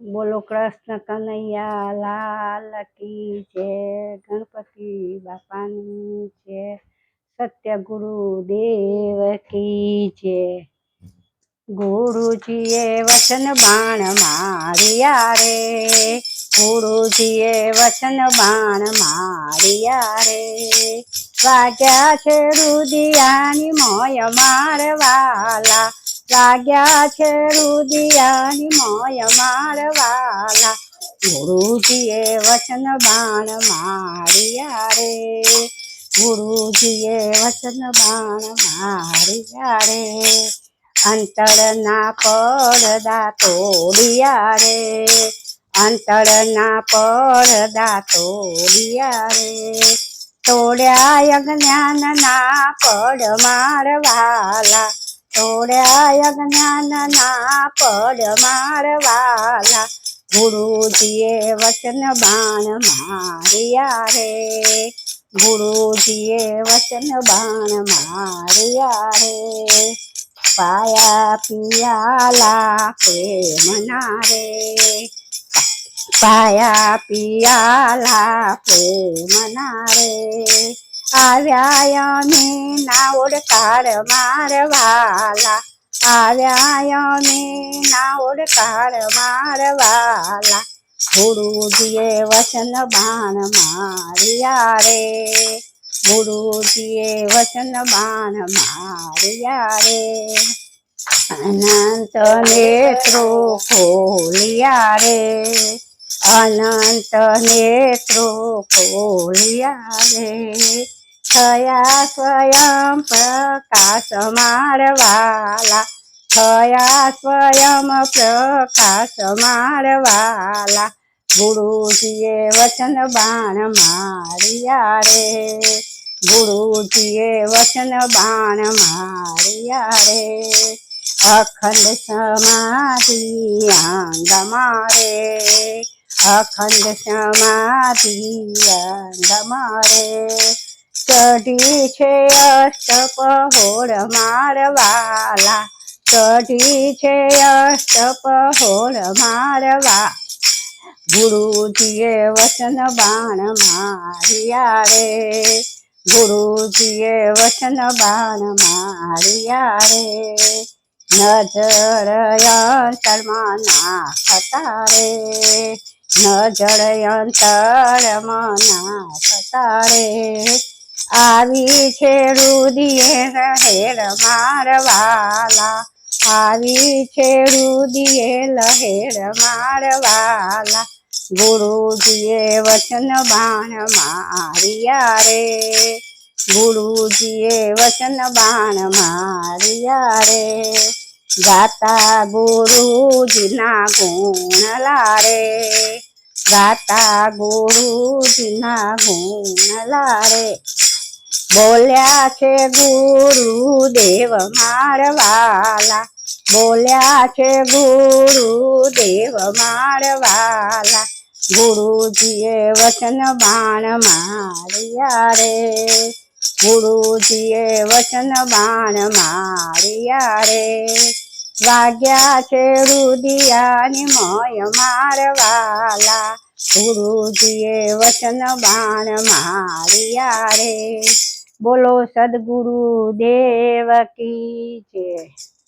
બોલો કૃષ્ણ કનૈયા, લાલ કી જય, ગણપતિ બાપાની જય, સત્ય ગુરુદેવ કી જય. ગુરુજીએ વચન બાણ માર્યા રે, ગુરુજીએ વચન બાણ માર્યા રે. વાગ્યા છે રુદિયાની મોય મારવાલા લાગ્યા છે રુદિયાની મોય મારવાલા. ગુરુજીએ વચન બાણ માર્યા રે. ગુરુજીએ વચન બાણ માર્યા રે. અંતરના પડદા તોડ્યા રે. અંતરના પડદા તોડ્યા રે. તોડ્યા અજ્ઞાનના પડ મારવાલા. તોડ્યા અજ્ઞાનના પડ મારવાલા. ગુરુજીએ વચન બાણ માર્યા રે. ગુરુજીએ વચન બાણ માર્યા રે. પાયા પિયાલા પ્રેમના રે. પાયા પિયાલા પ્રેમના રે. આવ્યા અમે ના ઓળકાર મારવાલા. આવ્યા અમે ના કાળ મારવાલા. ગુરુજીએ વચન બાણ માર્યા રે. ગુરુજીએ વચન બાણ માર્યા રે. અનંત નેત્રો ખોલિયા રે. અનંત નેત્રો ખોલિયા રે. થયા સ્વયં પ્રકાશ મારવાલા. થયા સ્વયં પ્રકાશ મારવાલા ગુરુજીએ વચન બાણ માર્યા રે. ગુરુજીએ વચન બાણ માર્યા રે. અખંડ સમાધિ અંગ મારે અખંડ સમાધિ અંગ મારે ચઢી છે અષ્ટ પહોળ મારવાલા ચઢી છે અષ્ટ પહોળ મારવા. ગુરુજીએ વચન બાણ માર્યા રે. ગુરુજીએ વચન બાણ માર્યા રે. નજર અંતરમાં નાખતા રે. નજર અંતરમાં નાખતા રે. આવી છે રુદિયે લહેર મારવાલા. આવી રુદિયે લહેર મારવાલા. ગુરુજીએ વચન બાણ મારિયા રે. ગુરુજીએ વચન બાણ મારિયા રે. ગાતા ગુરુજીના ગુણ લારે. ગાતા ગુરુજીના ગુણ લારે. બોલ્યા છે ગુરુદેવ મારવાલા બોલ્યા છે ગુરુદેવ મારવાલા ગુરુજીએ વચન બાણ માર્યા રે. ગુરુજીએ વચન બાણ માર્યા રે. વાગ્યા છે રુદિયાની મય મારવાલા. ગુરુજીએ વચન બાણ માર્યા રે. બોલો સદગુરુ દેવ કી જય.